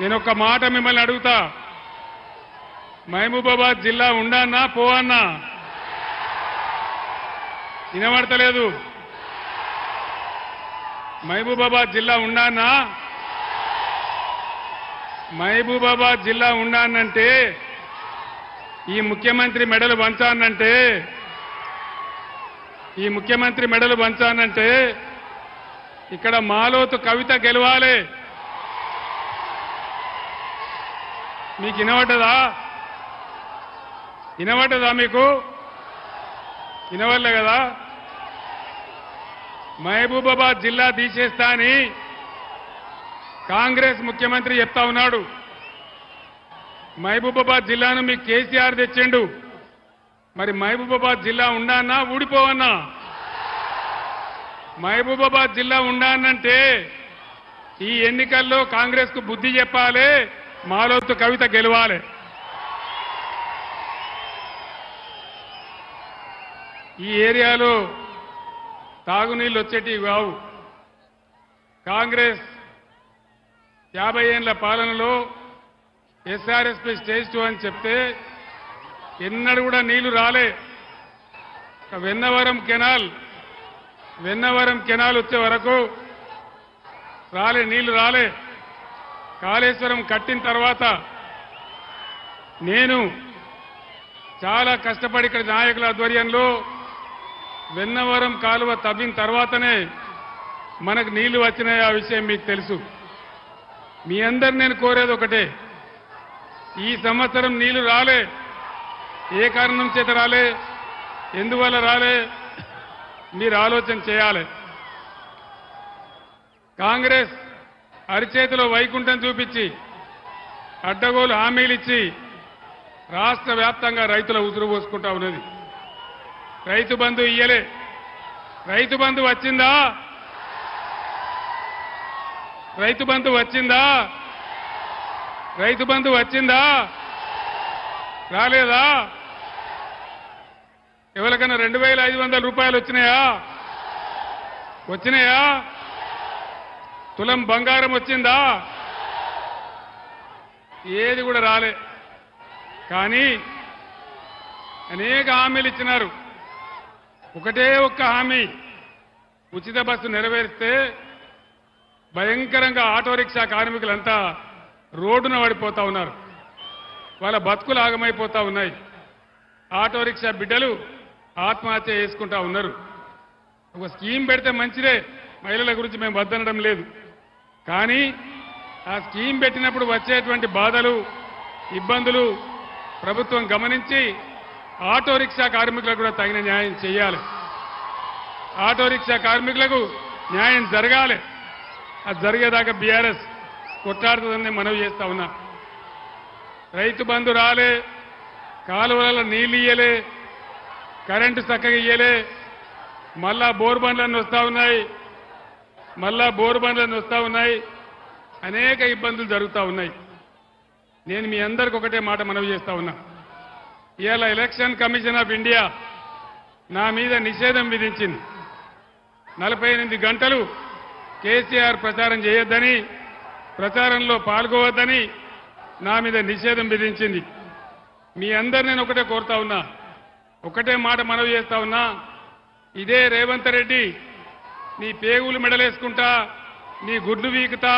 నేను ఒక మాట మిమ్మల్ని అడుగుతా. మహబూబాబాద్ జిల్లా ఉండన్నా పోవన్నా వినబడతలేదు. మహబూబాబాద్ జిల్లా ఉండానా? మహబూబాబాద్ జిల్లా ఉండానంటే ఈ ముఖ్యమంత్రి మెడలు పంచానంటే ఈ ముఖ్యమంత్రి మెడలు పంచానంటే ఇక్కడ మాలోతు కవిత గెలవాలి. మీకు వినబడ్డదా? వినబడ్డదా మీకు? వినవల్లే కదా? మహబూబాబాద్ జిల్లా తీసేస్తా అని కాంగ్రెస్ ముఖ్యమంత్రి చెప్తా ఉన్నాడు. మహబూబాబాద్ జిల్లాను మీకు కేసీఆర్ తెచ్చిండు. మరి మహబూబాబాద్ జిల్లా ఉండానా ఊడిపోవన్నా మహబూబాబాద్ జిల్లా ఉండానంటే ఈ ఎన్నికల్లో కాంగ్రెస్కు బుద్ధి చెప్పాలి. మాలోతు కవిత గెలవాలి. ఈ ఏరియాలో తాగునీళ్ళు వచ్చేటివి కావు. కాంగ్రెస్ యాభై ఏళ్ళ పాలనలో ఎస్ఆర్ఎస్పీ స్టేజ్ టూ అని చెప్తే ఎన్నడూ కూడా నీళ్ళు రాలే. వెన్నవరం కెనాల్ వెన్నవరం కెనాల్ వచ్చే వరకు రాలే నీళ్ళు రాలే. కాళేశ్వరం కట్టిన తర్వాత నేను చాలా కష్టపడి ఇక్కడ నాయకుల ఆధ్వర్యంలో వెన్నవరం కాలువ తవ్విన తర్వాతనే మనకు నీళ్ళు వచ్చినాయి. ఆ విషయం మీకు తెలుసు. మీ అందరు నేను కోరేది ఒకటే. ఈ సంవత్సరం నీళ్ళు రాలే. ఏ కారణం చేత రాలే? ఎందువల్ల రాలే? మీరు ఆలోచన చేయాలి. కాంగ్రెస్ అరిచేతిలో వైకుంఠం చూపించి అడ్డగోలు హామీలు ఇచ్చి రాష్ట్ర వ్యాప్తంగా రైతుల ఉసురు పోసుకుంటా ఉన్నది. రైతు బంధు ఇయ్యలే. రైతు బంధు వచ్చిందా? రైతు బంధు వచ్చిందా? రైతు బంధు వచ్చిందా? రాలేదా? ఎవరికైనా రెండు వేల ఐదు వందల రూపాయలు వచ్చినాయా? వచ్చినాయా? తులం బంగారం వచ్చిందా? ఏది కూడా రాలే. కానీ అనేక హామీలు ఇచ్చినారు. ఒకటే ఒక్క హామీ ఉచిత బస్సు నెరవేరిస్తే భయంకరంగా ఆటో రిక్షా కార్మికులంతా రోడ్డున పడిపోతా ఉన్నారు. వాళ్ళ బతుకులు ఆగమైపోతా ఉన్నాయి. ఆటో రిక్షా బిడ్డలు ఆత్మహత్య చేసుకుంటా ఉన్నారు. ఒక స్కీమ్ పెడితే మంచిదే మహిళల గురించి మేము వద్దనడం లేదు. కానీ ఆ స్కీమ్ పెట్టినప్పుడు వచ్చేటువంటి బాధలు ఇబ్బందులు ప్రభుత్వం గమనించి ఆటో రిక్షా కార్మికులకు కూడా తగిన న్యాయం చేయాలి. ఆటో రిక్షా కార్మికులకు న్యాయం జరగాలి. అది జరిగేదాకా బీఆర్ఎస్ కొట్లాడుతుందని మనవి చేస్తా ఉన్నా. రైతు బంధు రాలే కాలువలలో నీళ్ళు ఇయ్యలే కరెంటు చక్కగా ఇయ్యలే మళ్ళా బోర్ బండ్లన్నీ వస్తా ఉన్నాయి. మళ్ళా బోరు బండ్లను వస్తూ ఉన్నాయి. అనేక ఇబ్బందులు జరుగుతూ ఉన్నాయి. నేను మీ అందరికి ఒకటే మాట మనవి చేస్తా ఉన్నా. ఇవాళ ఎలక్షన్ కమిషన్ ఆఫ్ ఇండియా నా మీద నిషేధం విధించింది. నలభై ఎనిమిది గంటలు కేసీఆర్ ప్రచారం చేయొద్దని ప్రచారంలో పాల్గొవద్దని నా మీద నిషేధం విధించింది. మీ అందరు నేను ఒకటే కోరుతా ఉన్నా. ఒకటే మాట మనవి చేస్తా ఉన్నా. ఇదే రేవంత్ రెడ్డి నీ పేగులు మెడలేసుకుంటా నీ గుడ్లు వీకుతా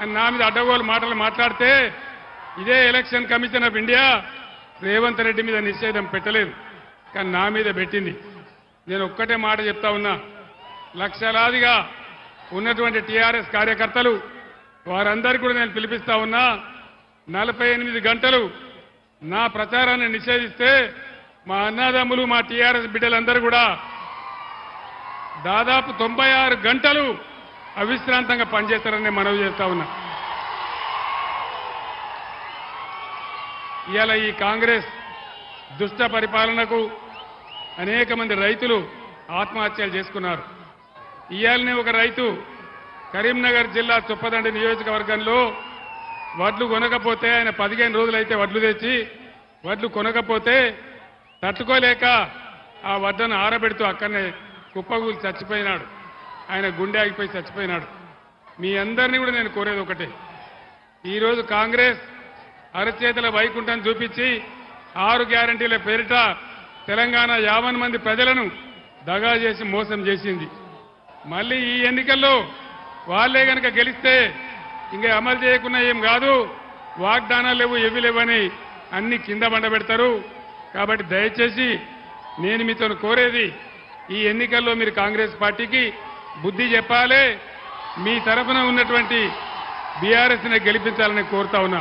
అని నా మీద అడ్డగోలు మాటలు మాట్లాడితే ఇదే election commission of India Revanth Reddy మీద నిషేధం పెట్టలేదు. కానీ నా మీద పెట్టింది. నేను ఒక్కటే మాట చెప్తా ఉన్నా. లక్షలాదిగా ఉన్నటువంటి టీఆర్ఎస్ కార్యకర్తలు వారందరికీ కూడా నేను పిలిపిస్తా ఉన్నా నలభై ఎనిమిది గంటలు నా ప్రచారాన్ని నిషేధిస్తే మా అన్నదమ్ములు మా టీఆర్ఎస్ బిడ్డలందరూ కూడా దాదాపు తొంభై ఆరు గంటలు అవిశ్రాంతంగా పనిచేస్తారని మనవి చేస్తా ఉన్నా. ఇవాళ ఈ కాంగ్రెస్ దుష్ట పరిపాలనకు అనేక మంది రైతులు ఆత్మహత్యలు చేసుకున్నారు. ఇవాళనే ఒక రైతు కరీంనగర్ జిల్లా తుప్పదండి నియోజకవర్గంలో వడ్లు కొనకపోతే ఆయన పదిహేను రోజులైతే వడ్లు తెచ్చి వడ్లు కొనకపోతే తట్టుకోలేక ఆ వడ్లను ఆరబెడుతూ అక్కడనే కుప్పగూలి చచ్చిపోయినాడు. ఆయన గుండె ఆగిపోయి చచ్చిపోయినాడు. మీ అందరినీ కూడా నేను కోరేది ఒకటే. ఈరోజు కాంగ్రెస్ అరచేతుల వైకుంఠం చూపించి ఆరు గ్యారంటీల పేరిట తెలంగాణ యాభై మంది ప్రజలను దగా చేసి మోసం చేసింది. మళ్ళీ ఈ ఎన్నికల్లో వాళ్ళే గనక గెలిస్తే ఇంకా అమలు చేయకుండా ఏం కాదు వాగ్దానాలు లేవు ఎవి లేవని అన్ని కింద బండబెడతారు. కాబట్టి దయచేసి నేను మీతో కోరేది ఈ ఎన్నికల్లో మీరు కాంగ్రెస్ పార్టీకి బుద్ధి చెప్పాలి. మీ తరఫున ఉన్నటువంటి బీఆర్ఎస్ని గెలిపించాలని కోరుతా ఉన్నా.